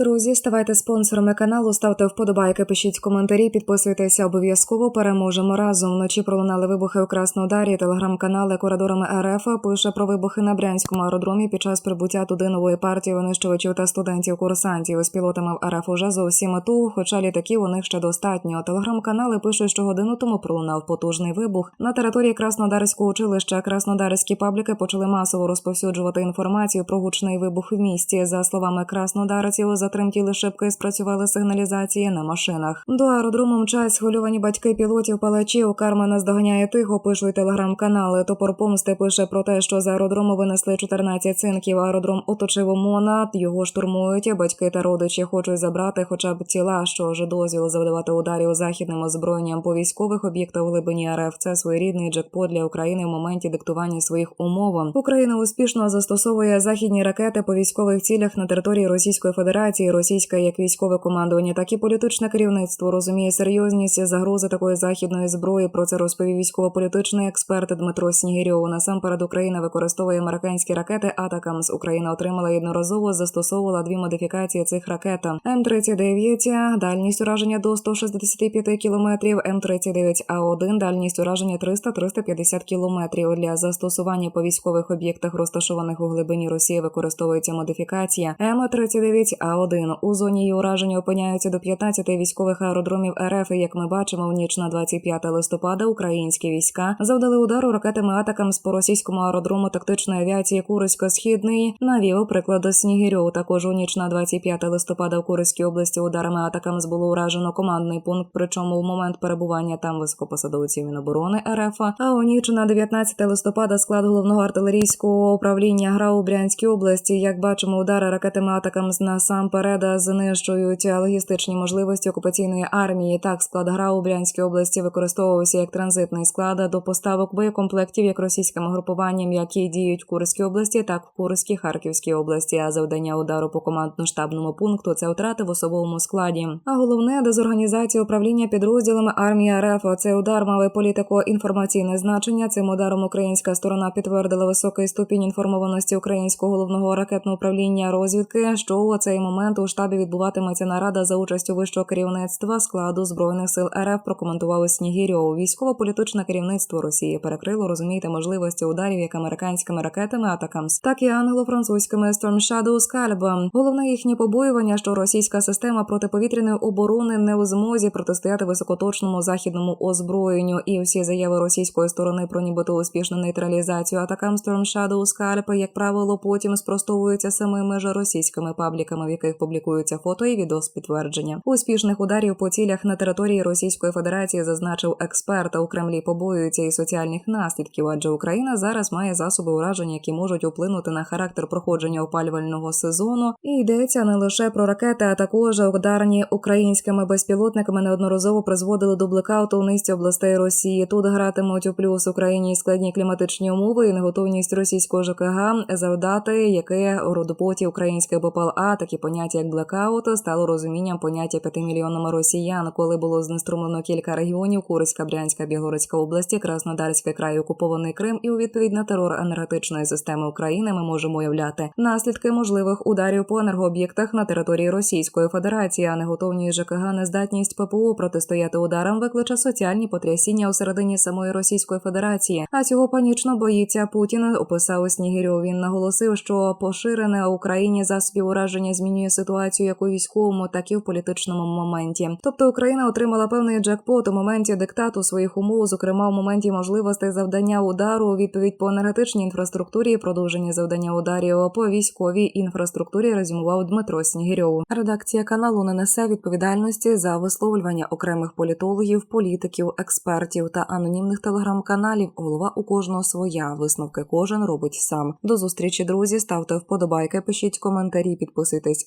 Друзі, ставайте спонсорами каналу, ставте вподобайки, пишіть коментарі, підписуйтеся обов'язково. Переможемо разом. Вночі пролунали вибухи у Краснодарі. Телеграм-канали Корадорами РФ пише про вибухи на брянському аеродромі під час прибуття туди нової партії винищувачів та студентів-курсантів. З пілотами в РФ уже зовсім ту, хоча літаків у них ще достатньо. Телеграм-канали пишуть, що годину тому пролунав потужний вибух на території Краснодарського училища. Краснодарські пабліки почали масово розповсюджувати інформацію про гучний вибух в місті. За словами краснодарців, затремтіли шибки, спрацювали сигналізації на машинах. До аеродрому мчать схвильовані батьки пілотів палачів. Карма наздоганяє тихо. Пишуть телеграм-канали. Топор помсти пише про те, що з аеродрому винесли 14 цинків. Аеродром оточив ОМОНа, його штурмують. Батьки та родичі хочуть забрати, хоча б тіла, що вже дозвіл завдавати ударів західним озброєнням по військових об'єктах у глибині РФ. Це своєрідний джекпот для України в моменті диктування своїх умов. Україна успішно застосовує західні ракети по військових цілях на території Російської Федерації. Російське як військове командування, так і політичне керівництво розуміє серйозність загрози такої західної зброї. Про це розповів військово-політичний експерт Дмитро Снігирьов. Насамперед Україна використовує американські ракети Атакамс. Україна отримала єдноразово застосовувала дві модифікації цих ракет. М39 – дальність ураження до 165 кілометрів. М39 А1 – дальність ураження 300-350 кілометрів. Для застосування по військових об'єктах, розташованих у глибині Росії, використовується модифікація М39 А1. У зоні її ураження опиняються до 15 військових аеродромів РФ. І, Як ми бачимо, в ніч на 25 листопада українські війська завдали удару ракетами атакам з по російському аеродрому тактичної авіації Курсько-Східний. Навів приклад Снігирьов. Також у ніч на 25 листопада в Курській області ударами атакам було уражено командний пункт. Причому в момент перебування там високопосадовців Міноборони РФ. А у ніч на 19 листопада склад головного артилерійського управління ГРА у Брянській області. Як бачимо, удари ракетами атакам насамперед знищують логістичні можливості окупаційної армії. Так, склад ГРА у Брянській області використовувався як транзитний склад до поставок боєкомплектів як російським групуванням, які діють в Курській області, так в Курській Харківській області. А завдання удару по командно-штабному пункту це втрати в особовому складі. А головне дезорганізація управління підрозділами армії РФ. Цей удар мав політико-інформаційне значення. Цим ударом українська сторона підтвердила високий ступінь інформованості українського головного ракетного управління розвідки, що у цей момент у штабі відбуватиметься нарада за участю вищого керівництва складу збройних сил РФ. Прокоментував Снігірьов. Військово-політичне керівництво Росії перекрило розумієте можливості ударів як американськими ракетами Атакамс, так і англо-французькими Storm Shadow Scalp. Головне їхнє побоювання, що російська система протиповітряної оборони не у змозі протистояти високоточному західному озброєнню. І всі заяви російської сторони про нібито успішну нейтралізацію атакам Storm Shadow Scalp, як правило, потім спростовуються самими ж російськими пабліками, в яких публікуються фото і відео з підтвердження. Успішних ударів по цілях на території Російської Федерації зазначив експерт. У Кремлі побоюються і соціальних наслідків, адже Україна зараз має засоби ураження, які можуть вплинути на характер проходження опалювального сезону. І йдеться не лише про ракети, а також ударні українськими безпілотниками неодноразово призводили до блекауту у низці областей Росії. Тут гратимуть у плюс Україні складні кліматичні умови і неготовність російського ЖКГ завдати, яке родопоті українських БПЛА, такі поняття як блекаут, стало розумінням поняття п'яти мільйонами росіян, коли було знеструмлено кілька регіонів: Курська, Брянська, Білгородська області, Краснодарський край, окупований Крим, і у відповідь на терор енергетичної системи України ми можемо уявляти наслідки можливих ударів по енергооб'єктах на території Російської Федерації, а неготовність ЖКГ, нездатність ППО протистояти ударам викличе соціальні потрясіння у середині самої Російської Федерації. А цього панічно боїться Путін. Описав Снігирьов. Він наголосив, що поширене Україні засобів ураження змінює ситуацію як у військовому, так і в політичному моменті. Тобто Україна отримала певний джекпот у моменті диктату своїх умов, зокрема в моменті можливостей завдання удару відповідь по енергетичній інфраструктурі, продовження завдання ударів по військовій інфраструктурі. Резюмував Дмитро Снігирьов. Редакція каналу не несе відповідальності за висловлювання окремих політологів, політиків, експертів та анонімних телеграм-каналів. Голова у кожного своя. Висновки кожен робить сам. До зустрічі, друзі. Ставте вподобайки, пишіть коментарі, підписуйтесь